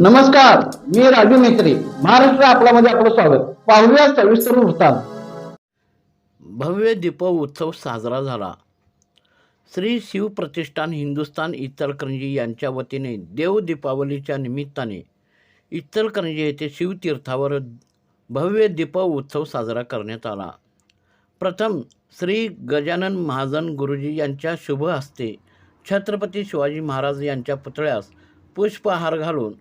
नमस्कार मी राजू मेत्री महाराष्ट्र आपल्यामध्ये आपलं स्वागत. पाहूया सविस्तर वृत्तांत. भव्य दीपोत्सव साजरा झाला. श्री शिवप्रतिष्ठान हिंदुस्थान इचलकरंजी यांच्या वतीने देव दीपावलीच्या निमित्ताने इचलकरंजी येथे शिवतीर्थावर भव्य दीप उत्सव साजरा करण्यात आला. प्रथम श्री गजानन महाजन गुरुजी यांच्या शुभ हस्ते छत्रपती शिवाजी महाराज यांच्या पुतळ्यास पुष्पहार घालून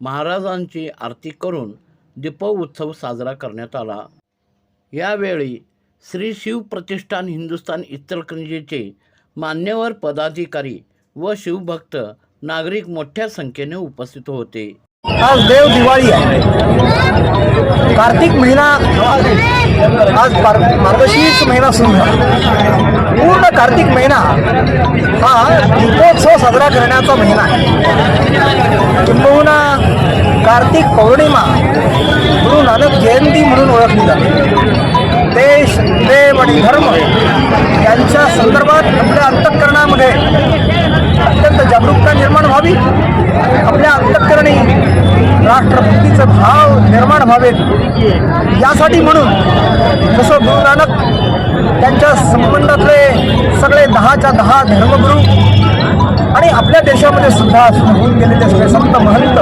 महाराजांची आरती करून दीपोत्सव साजरा करण्यात आला. यावेळी श्री शिव प्रतिष्ठान हिंदुस्थान इचलकरंजीचे मान्यवर पदाधिकारी व शिवभक्त नागरिक मोठ्या संख्येने उपस्थित होते. आज देव दिवाळी आहे. कार्तिक महिना आज मार्गशीर्ष महिना सुरू झाला. पूर्ण कार्तिक महिना हा दीपोत्सव साजरा करण्याचा महिना आहे. कार्तिक पौर्णिमा गुरु नानक जयंती म्हणून ओळखली जाते. देश देव आणि धर्म यांच्या संदर्भात आपल्या अंतःकरणामध्ये अत्यंत जागरूकता निर्माण व्हावी. आपल्या अंतःकरणी राष्ट्रभक्तीचं भाव निर्माण व्हावेत. यासाठी म्हणून जसं गुरु नानक त्यांच्या संबंधातले सगळे दहाच्या दहा धर्मगुरू आणि आपल्या देशामध्ये सुद्धा होऊन गेलेले सगळे संत महंत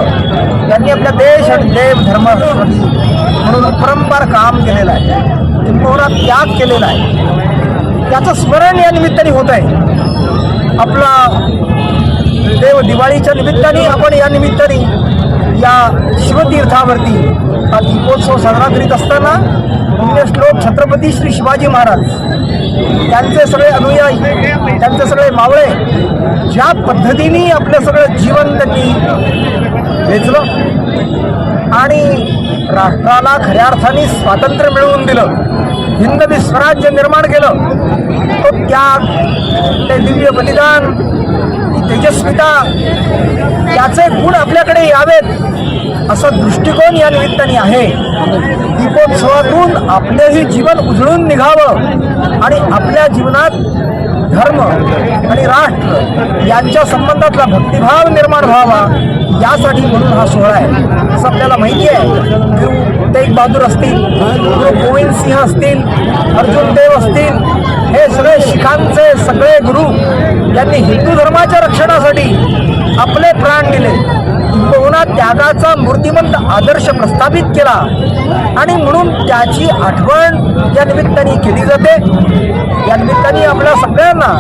यांनी आपल्या देश आणि देव धर्म म्हणून परंपार काम केलेलं आहे. किंबहुना त्याग केलेला आहे. त्याचं स्मरण या निमित्ताने होत आहे. आपला देव दिवाळीच्या निमित्ताने आपण या निमित्ताने या शिवतीर्थावरती हा दीपोत्सव साजरा करीत असताना पुण्यश्लोक छत्रपती श्री शिवाजी महाराज त्यांचे सगळे अनुयायी त्यांचे सगळे मावळे ज्या पद्धतीने आपलं सगळं जीवन त्यांनी वेचलं आणि राष्ट्राला खऱ्या अर्थाने स्वातंत्र्य मिळवून दिलं हिंदवी स्वराज्य निर्माण केलं तो त्याग ते दिव्य बलिदान तेजस्विता त्याचे गुण आपल्याकडे यावेत असा दृष्टिकोन या निमित्ताने आहे. दीपोत्सवातून आपलेही जीवन उजळून निघावं आणि आपल्या जीवनात धर्म आणि राष्ट्र यांच्या संबंधातला भक्तिभाव निर्माण व्हावा यासाठी म्हणून हा सोहळा आहे. असं आपल्याला माहिती आहे. गुरु तेग बहादूर असतील गुरु गोविंद सिंह असतील अर्जुन देव असतील हे सगळे शिखांचे सगळे गुरु यांनी हिंदू धर्म धर्माच्या रक्षणासाठी आपले प्राण दिले किंबहुना त्यागाचा मूर्तिमंत आदर्श प्रस्थापित केला आणि म्हणून त्याची आठवण या निमित्ताने केली जाते. या निमित्ताने आपल्या सगळ्यांना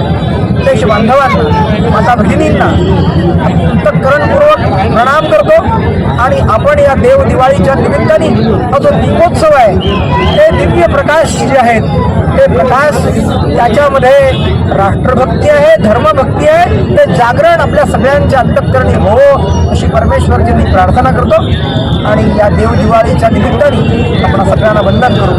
देशबांधवांना माता भगिनींना अंतकरणपूर्वक प्रणाम करतो. या देव दिवाळीच्या निमित्ताने हा जो दीपोत्सव आहे ते दिव्य प्रकाश जे आहेत ते प्रकाश त्याच्यामध्ये राष्ट्रभक्ती आहे धर्मभक्ती आहे ते जागरण आपल्या सगळ्यांच्या अंतकरणी हो अशी परमेश्वरजींनी प्रार्थना करतो. आणि या देव दिवाळीच्या निमित्ताने आपण सगळ्यांना वंदन करू.